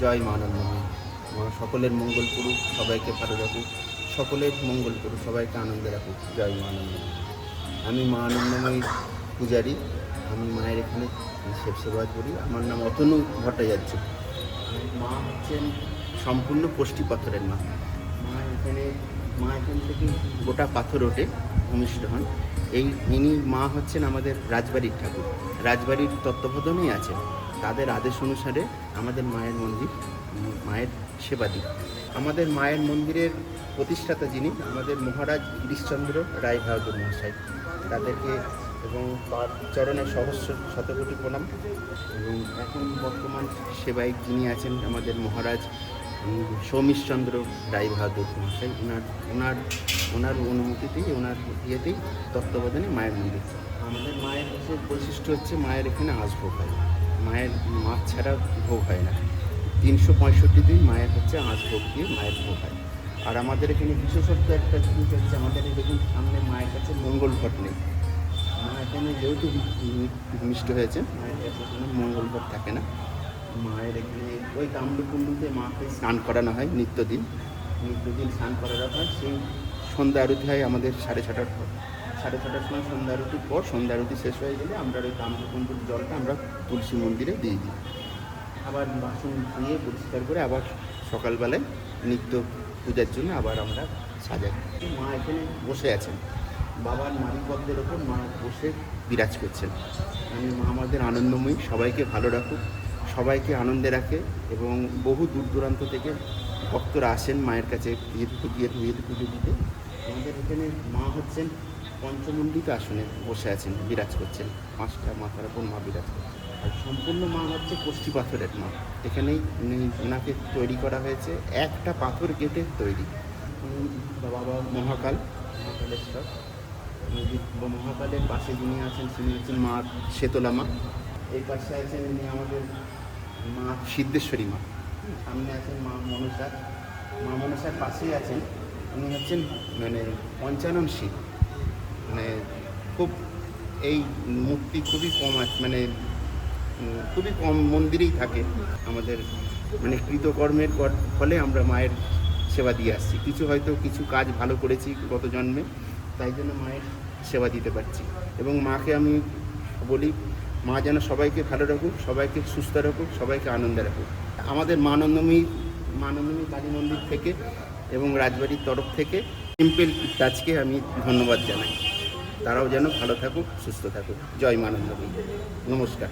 জয় মা আনন্দময়ী মা। সকলের মঙ্গল করুক, সবাইকে ভালো রাখুক, সকলের মঙ্গল করুক, সবাইকে আনন্দে রাখুক। জয় মা। আনন্দময়ী আমি মা আনন্দময়ীর পূজারী, আমি মায়ের এখানে সেব সেবা করি। আমার নাম অতনু ভট্টাচার্য। মা হচ্ছেন সম্পূর্ণ কোষ্ঠী পাথরের মা। মা এখানে, মা এখান থেকে গোটা পাথর ওঠে, ভূমিষ্ঠ হন। এই, ইনি মা হচ্ছেন আমাদের রাজবাড়ির ঠাকুর। রাজবাড়ির তত্ত্বাবধানেই আছেন। তাদের আদেশ অনুসারে আমাদের মায়ের মন্দির, মায়ের সেবা দিই। আমাদের মায়ের মন্দিরের প্রতিষ্ঠাতা যিনি, আমাদের মহারাজ গিরিশচন্দ্র রায় বাহাদুর মহাশয়। তাদেরকে এবং তার চরণে সহস্র শতকোটি প্রণাম। এবং এখন বর্তমান সেবায়িক যিনি আছেন আমাদের মহারাজ সৌমিশচন্দ্র রায় বাহাদুর মহাশয় ওনার ওনার ওনার অনুমতিতেই ওনার ইয়েতেই তত্ত্বাবধানে মায়ের মন্দির। আমাদের মায়ের বিশেষ বৈশিষ্ট্য হচ্ছে, মায়ের এখানে আঁশভোগ হয়। মায়ের মাছ ছাড়া ভোগ হয় না। তিনশো পঁয়ষট্টি দিন মায়ের হচ্ছে আঁচ ভোগ দিয়ে মায়ের ভোগ হয়। আর আমাদের এখানে বিশেষত্ব একটা জিনিস হচ্ছে, আমাদের দেখুন সামনে মায়ের কাছে মঙ্গল ঘট নেই। মা এখানে যেহেতু মিষ্ট হয়েছে, মায়ের কাছে মঙ্গল ঘট থাকে না। মায়ের এখানে ওই কামড়ুকুণ্ডুতে মাকে স্নান করানো হয় নিত্যদিন। নিত্যদিন স্নান করানো হয়, সেই সন্ধ্যা আরতি হয় আমাদের সাড়ে ছটার পর। সাড়ে ছটার সময় সন্ধ্যা আরতির পর সন্ধ্যা আরতি শেষ হয়ে গেলে আমরা ওই কামড়ুকুণ্ডুর জলটা আমরা তুলসী মন্দিরে দিয়ে দিই। আবার বাসন ধুয়ে পরিষ্কার করে আবার সকালবেলায় নিত্য পূজার জন্য আবার আমরা সাজাই। মা এখানে বসে আছেন। বাবার নারীপদ্মের ওপর মা বসে বিরাজ করছেন। মানে মা আমাদের আনন্দময়ী, সবাইকে ভালো রাখুক, সবাইকে আনন্দে রাখে এবং বহু দূর দূরান্ত থেকে ভক্তরা আসেন মায়ের কাছে পুজো দিতে। আমাদের এখানে মা হচ্ছেন পঞ্চমণ্ডিত আসনে বসে আছেন বিরাজ করছেন। পাঁচটা মাথার ওপর মা বিরাজ করছেন। আর সম্পূর্ণ মা হচ্ছে কষ্টি পাথরের মা। এখানেই ওনাকে তৈরি করা হয়েছে। একটা পাথর কেটে তৈরি। বাবা মহাকাল মহাকালেশ্বর মহাকালের পাশে যিনি আছেন, তিনি হচ্ছেন মা শেতলা মা। এই পাশে আছেন উনি আমাদের মা সিদ্ধেশ্বরী মা। সামনে আছেন মা মনসা। মা মনসার পাশেই আছেন। উনি হচ্ছেন মানে পঞ্চানন শিব মানে খুব এই মূর্তি খুবই কম আছে মানে খুবই কম মন্দিরেই থাকে। আমাদের মানে কৃতকর্মের কর- ফলে আমরা মায়ের সেবা দিয়ে আসছি। কিছু হয়তো কিছু কাজ ভালো করেছি গত জন্মে, তাই জন্য মায়ের সেবা দিতে পারছি। এবং মাকে আমি বলি, মা যেন সবাইকে ভালো রাখুক, সবাইকে সুস্থ রাখুক, সবাইকে আনন্দে রাখুক। আমাদের মানন্দময়ী মানন্দময়ী কালী মন্দির থেকে এবং রাজবাড়ির তরফ থেকে, সিম্পল টাচকে আমি ধন্যবাদ জানাই। তারাও যেন ভালো থাকুক সুস্থ থাকুক। জয় মানন্দ নমস্কার।